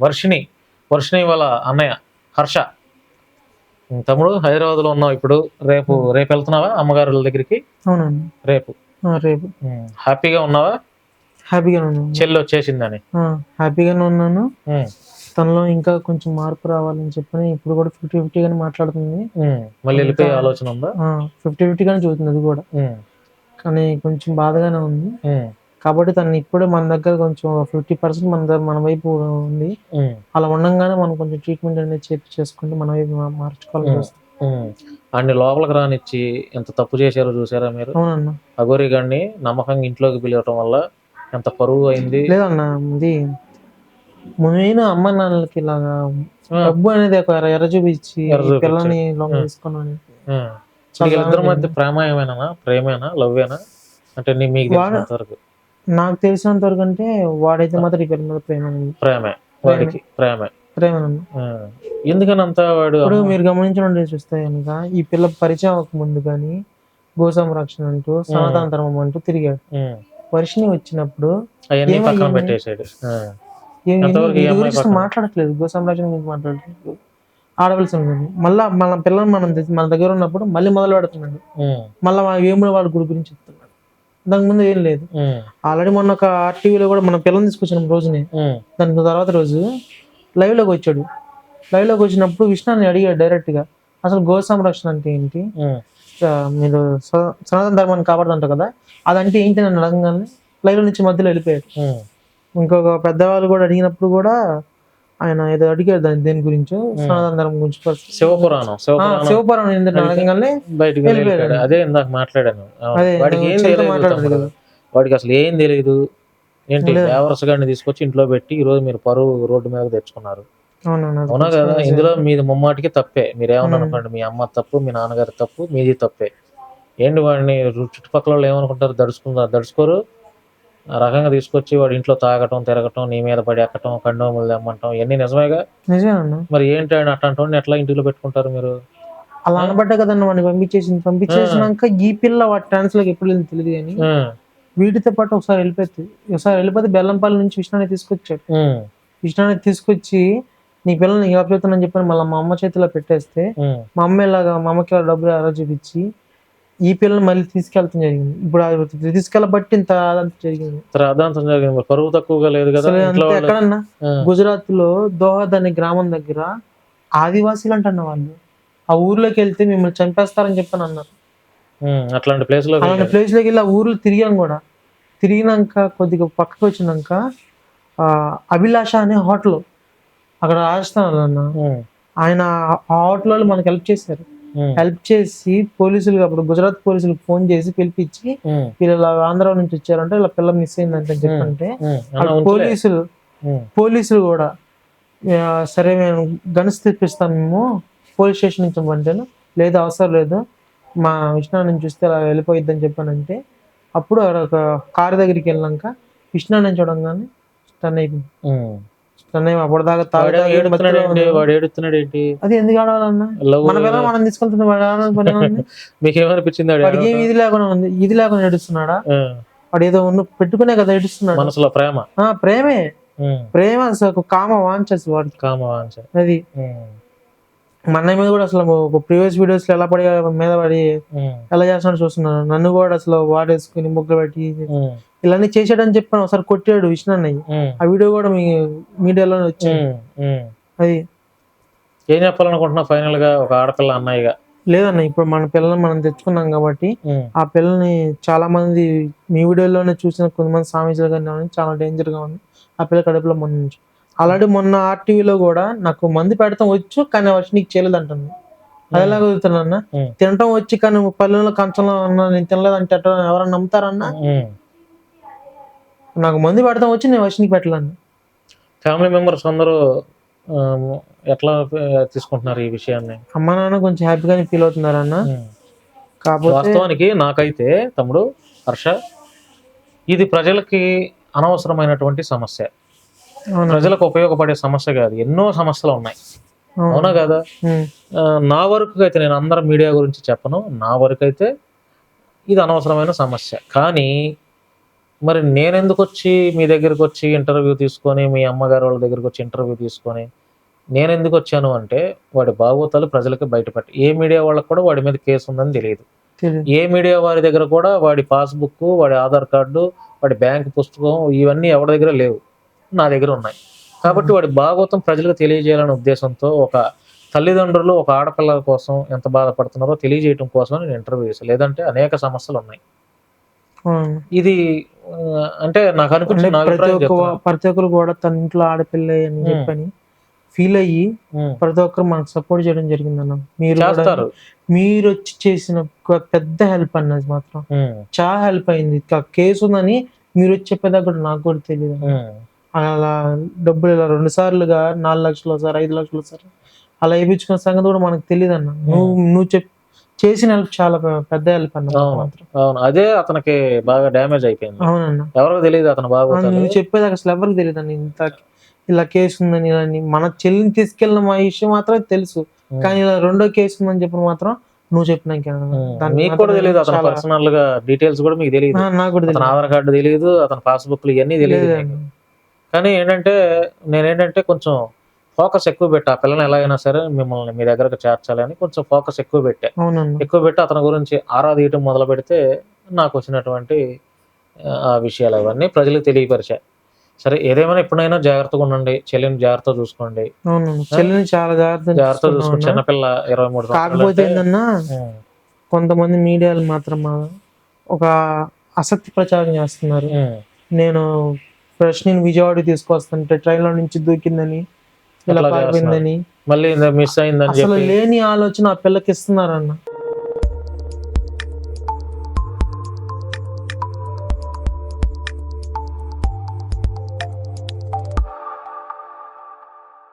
వర్షిణి వర్షిణి వాళ్ళ అన్నయ్య హర్ష. తమ్ముడు హైదరాబాద్లో ఉన్నావు ఇప్పుడు. రేపు రేపు వెళ్తున్నావా అమ్మగారు దగ్గరికి? అవునండి రేపు. రేపు. హ్యాపీగా ఉన్నావా? హ్యాపీగానే ఉన్నాను. చెల్లి వచ్చేసిందని. హ్యాపీగానే ఉన్నాను. తనలో ఇంకా కొంచెం మార్పు రావాలని చెప్పని ఇప్పుడు కూడా ఫిఫ్టీ ఫిఫ్టీగానే మాట్లాడుతుంది. ఉమ్, మళ్ళీ వెళ్ళిపోయే ఆలోచన ఉందా? ఫిఫ్టీ ఫిఫ్టీగానే చూస్తుంది అది కూడా. కానీ కొంచెం బాధగానే ఉంది. కాబట్టి తను ఇప్పుడే మన దగ్గర కొంచెం ఫిఫ్టీ పర్సెంట్ మన దగ్గర మన వైపు ఉంది. అలా ఉండంగానే మనం కొంచెం ట్రీట్మెంట్ అనేది చేపి చేసుకుంటే మన వైపు మా- మార్చుకోవాలని ఉమ్. వస్తుంది ఉమ్. అన్ని లోపలికి రానిచ్చి ఎంత తప్పు చేశారో చూసారా మీరు? అవునన్నా. అగోరి గారిని నమ్మకంగా ఇంట్లోకి పిలవటం వల్ల ఎంత పరువు అయింది? లేదన్నా ఇది మెయిన్ అమ్మ నాన్నలకి ఇలాగా డబ్బు అనేది ఒక ఎర్ర చూపించి లొంగ ఆ. తీసుకున్నాను. వీళ్ళిద్దరి మధ్య ప్రేమేమేనా ప్రేమేనా? లవ్వేనా? అంటే నీ మీకు వరకు. నాకు తెలిసినంత వరకు అంటే వాడైతే మాత్రం పిల్లల మీద ప్రేమ. ప్రేమే. వాడికి ప్రేమే. ప్రేమ. ఎందుకనంత వాడు ఇప్పుడు మీరు గమనించడం చూస్తే కనుక ఈ పిల్ల పరిచయం అవ్వక ముందు కానీ గో సంరక్షణ అంటూ సనాతన ధర్మం అంటూ తిరిగాడు. వర్షిని వచ్చినప్పుడు? మాట్లాడట్లేదు? గో సంరక్షణ గురించి మాట్లాడట్లేదు. ఆడవలసి ఉంటుంది మళ్ళా మన పిల్లలు మనం మన దగ్గర ఉన్నప్పుడు మళ్ళీ మొదలు పెడుతున్నాడు. మళ్ళీ వేముడు వాళ్ళ గుడి గురించి చెప్తున్నాడు. దానికి ముందు ఏం లేదు. ఆల్రెడీ మొన్న ఒక ఆర్టీవీలో కూడా మన పిల్లల్ని తీసుకొచ్చిన రోజునే. దాని తర్వాత రోజు లైవ్లోకి వచ్చాడు లైవ్లోకి వచ్చినప్పుడు విష్ణుని అడిగాడు డైరెక్ట్గా అసలు గో సంరక్షణ అంటే ఏంటి మీరు సనాతన ధర్మాన్ని కాపాడుతుంటారు కదా అదంటే ఏంటి అని అడగగానే లైవ్ నుంచి మధ్యలో వెళ్ళిపోయాడు. ఇంకొక పెద్దవాళ్ళు కూడా అడిగినప్పుడు కూడా ఆయన ఏదో అడిగాడు దాని దేని గురించి సనాతన ధర్మం గురించి. శివపురాణం శివపురాణం. ఎందుకు అడగగానే బయటకు అదే ఇందాక మాట్లాడాను. వాడికి ఏం తెలియదు. వాడికి అసలు ఏం తెలియదు. ఏంటి? లేదు. దేవరస గారిని తీసుకొచ్చి ఇంట్లో పెట్టి ఈ రోజు మీరు పరువు రోడ్డు మీద తెచ్చుకున్నారు. అవునా కదా? ఇందులో మీది ముమ్మాటికి తప్పే. మీరు ఏమన్నా. అనుకోండి మీ అమ్మ తప్పు మీ నాన్నగారి తప్పు మీది తప్పే. ఏంటి వాడిని చుట్టుపక్కల వాళ్ళు ఏమనుకుంటారు? దడుచుకుంటారు దడుచుకోరు? ఆ రకంగా తీసుకొచ్చి వాడి ఇంట్లో తాగటం తిరగటం నీ మీద పడి ఎక్కటం కండోములు తెమ్మంటాం ఇవన్నీ నిజమేగా మరి ఏంటి ఆయన అట్లాంటి వాడిని ఎట్లా ఇంటిలో పెట్టుకుంటారు మీరు? అలా అనబడ్డా కదన్న వాడిని పంపించేసింది. పంపించేసినాక ఈ పిల్ల వాటి ట్రాన్స్లోకి ఎప్పుడు వెళ్ళింది తెలియదు కానీ వీటితో పాటు ఒకసారి వెళ్ళిపోతుంది ఒకసారి వెళ్ళిపోతే బెల్లంపల్లి నుంచి విష్ణుని తీసుకొచ్చాడు. ఉమ్, విష్ణుని తీసుకొచ్చి నీ పిల్లల్ని ఇలా చెప్తానని చెప్పని మళ్ళీ మా అమ్మ చేతిలో పెట్టేస్తే మా అమ్మ ఇలాగా మా అమ్మకి డబ్బులు ఎలా చూపించి ఈ పిల్లల్ని మళ్ళీ తీసుకెళ్తాం జరిగింది. ఇప్పుడు అది తీసుకెళ్ళబట్టి ఇంత అదంతా జరిగింది. రాద్ధాంతం జరిగింది. పరువు తక్కువగా లేదు కదా ఎక్కడన్నా? గుజరాత్లో దోహద్ అనే గ్రామం దగ్గర ఆదివాసీలు అంటున్న వాళ్ళు. ఆ ఊర్లోకి వెళ్తే మిమ్మల్ని చంపేస్తారని చెప్పని అన్నారు. అట్లాంటి ప్లేస్లో అలాంటి ప్లేస్లోకి వెళ్ళి ఆ ఊర్లో తిరిగాం కూడా. తిరిగినాక కొద్దిగా పక్కకు వచ్చినాక అభిలాష అనే హోటల్. అక్కడ రాజస్థాన్ అన్న. ఆయన ఆ హోటల్ వాళ్ళు మనకు హెల్ప్ చేశారు. హెల్ప్ చేసి పోలీసులు అప్పుడు గుజరాత్ పోలీసులకు ఫోన్ చేసి పిలిపించి వీళ్ళు ఇలా ఆంధ్ర నుంచి వచ్చారంటే ఇలా పిల్ల మిస్ అయిందంటే చెప్పంటే. పోలీసులు పోలీసులు కూడా సరే మేము గన్స్ తెప్పిస్తాం మేము పోలీస్ స్టేషన్ నుంచి పంటాను లేదు అవసరం లేదు. మా విష్ణు నుంచి చూస్తే అలా వెళ్ళిపోయిద్దని చెప్పానంటే అప్పుడు ఒక కారు దగ్గరికి వెళ్ళాక విష్ణు నుంచి చూడంగానే స్టన్ అయిపోయింది. అప్పటిదాకా వాడు మత్తులో ఏంటి. వాడు అది ఎందుకు ఆడాలన్నా మన పిల్లలు మనం వాడు వాడు వాడికి ఏం ఇది లేకుండా ఉంది. ఇది లేకుండా ఏడుస్తున్నాడా? వాడు ఏదో ఉన్న పెట్టుకునే కదా ఏడుస్తున్నాడు. మనసులో ప్రేమ. ఆ ప్రేమే. ప్రేమ అసలు కామ వాంచస్ వాడికి కామ వాంఛ. అది. ఉమ్, మా అన్నయ్య మీద కూడా అసలు ప్రీవియస్ వీడియోస్లో ఎలా పడి మీద పడి ఎలా చేస్తున్నాడు చూస్తున్నాను. నన్ను కూడా అసలు వాడేసుకుని ముగ్గులు పెట్టి ఇలానే చేశాడని చెప్పాను ఒకసారి కొట్టాడు ఉమ్, ఆ వీడియో కూడా మీ మీడియాలోనే వచ్చింది. అది. ఏం చెప్పాలనుకుంటున్నావు ఫైనల్గా ఒక ఆడపిల్ల అన్నయ్యగా లేదన్న ఇప్పుడు మన పిల్లల్ని మనం తెచ్చుకున్నాం కాబట్టి ఆ పిల్లల్ని చాలా మంది మీ వీడియోలోనే చూసిన కొంతమంది సామీజీలు కానీ చాలా డేంజర్గా ఉంది. ఆ పిల్ల కడుపులో మొన్న నుంచి. ఆల్రెడీ మొన్న ఆర్టీవీలో కూడా నాకు మంది పెడతాం వచ్చు కానీ వచ్చి నీకు చేయలేదు అంటుంది. అది ఎలా కుదురుతున్నా తినటం వచ్చి కానీ పల్లెల్లో కంచంలో ఉన్నా నేను తినలేదంటే ఎట్లా ఎవరైనా నమ్ముతారన్నా. నాకు మంది పెడతాం వచ్చి నేను వచ్చి నీకు పెట్టలేను. ఫ్యామిలీ మెంబర్స్ అందరూ ఎట్లా తీసుకుంటున్నారు ఈ విషయాన్ని? అమ్మ నాన్న కొంచెం హ్యాపీగానే ఫీల్ అవుతున్నారన్న. కాకపోతే వాస్తవానికి నాకైతే తమ్ముడు హర్ష ఇది ప్రజలకి అనవసరమైనటువంటి సమస్య? ప్రజలకు ఉపయోగపడే సమస్య కాదు. ఎన్నో సమస్యలు ఉన్నాయి. అవును. కదా? నా వరకు అయితే నేను అందరం మీడియా గురించి చెప్పను. నా వరకు అయితే ఇది అనవసరమైన సమస్య. కానీ మరి నేను ఎందుకు వచ్చి మీ దగ్గరికి వచ్చి ఇంటర్వ్యూ తీసుకొని మీ అమ్మగారు వాళ్ళ దగ్గరికి వచ్చి ఇంటర్వ్యూ తీసుకొని నేను ఎందుకు వచ్చాను అంటే వాడి బాగోతాలు ప్రజలకి బయటపెట్టి ఏ మీడియా వాళ్ళకి కూడా వాడి మీద కేసు ఉందని తెలియదు. ఏ మీడియా వారి దగ్గర కూడా వాడి పాస్బుక్ వాడి ఆధార్ కార్డు వాడి బ్యాంక్ పుస్తకం ఇవన్నీ ఎవరి దగ్గర లేవు. నా దగ్గర ఉన్నాయి. కాబట్టి వాడి భాగవతం ప్రజలకు తెలియజేయాలనే ఉద్దేశంతో ఒక తల్లిదండ్రులు ఒక ఆడపిల్ల కోసం ఎంత బాధపడుతున్నారో తెలియజేయడం కోసం నేను ఇంటర్వ్యూ చేశాను. లేదంటే అనేక సమస్యలు ఉన్నాయి. ఇది అంటే నాకు అంటే అనిపించింది నా ప్రతి ఒక్క. ప్రతి ఒక్కరు కూడా తన ఇంట్లో ఆడపిల్ల అని. చెప్పని ఫీల్ అయ్యి ప్రతి ఒక్కరు మనకు సపోర్ట్ చేయడం జరిగింది అన్న. మీరు మీరు వచ్చి చేసిన పెద్ద హెల్ప్ అన్నది మాత్రం. చాలా హెల్ప్ అయింది. కేసు ఉందని మీరు వచ్చి చెప్పేదాకా కూడా నాకు కూడా తెలియదు అలా డబ్బులు ఇలా రెండు సార్లుగా నాలుగు లక్షలు సార్ ఐదు లక్షలు సార్ అలా వేయించుకున్న సంగతి కూడా మనకు తెలియదు అన్న. నువ్వు నువ్వు చెప్ చేసిన హెల్ప్ చాలా పెద్ద హెల్ప్ అవును. మాత్రం. అవును. అదే అతనికి బాగా డ్యామేజ్ అయిపోయింది. అవునన్న. ఎవరికి తెలియదు అతను బాగోతాలు నువ్వు చెప్పేదాకా అసలు ఎవరికి తెలియదు అన్న ఇంత ఇలా కేసు ఉందని ఇలా అని. మన చెల్లిని తీసుకెళ్ళిన మా విషయం మాత్రమే తెలుసు. కానీ ఇలా రెండో కేసు ఉందని చెప్పిన మాత్రం నువ్వు చెప్పినాక మీకు కూడా తెలియదు అతని పర్సనల్గా డీటెయిల్స్ కూడా మీకు తెలియదు. నాకు కూడా అతని ఆధార్ కార్డు తెలియదు అతని పాస్బుక్లు ఇవన్నీ తెలియదు. కానీ ఏంటంటే నేనేంటంటే కొంచెం ఫోకస్ ఎక్కువ పెట్టా. ఆ పిల్లని ఎలాగైనా సరే మిమ్మల్ని మీ దగ్గరకు చేర్చాలని కొంచెం ఫోకస్ ఎక్కువ పెట్టా. ఎక్కువ పెట్టి అతని గురించి ఆరా తీయటం మొదలు పెడితే నాకు వచ్చినటువంటి ఆ, విషయాలు అవన్నీ ప్రజలకు తెలియపరిచా. సరే ఏదేమైనా ఎప్పుడైనా జాగ్రత్తగా ఉండండి. చెల్లిని జాగ్రత్తగా చూసుకోండి. చెల్లిని చాలా జాగ్రత్త జాగ్రత్తగా చూసుకోండి. చిన్నపిల్ల ఇరవై మూడు కాకపోతే ఏంటన్నా కొంతమంది మీడియాలు మాత్రం ఒక అసత్య ప్రచారం చేస్తున్నారు. నేను ప్రశ్నని విజయవాడ తీసుకొస్తుంటే ట్రైన్లో నుంచి దూకిందని ఇలా అట్లా పారిపోయిందని. మళ్ళీ మిస్ అయిందని అసలు లేని ఆలోచన ఆ పిల్లకి ఇస్తున్నారన్న.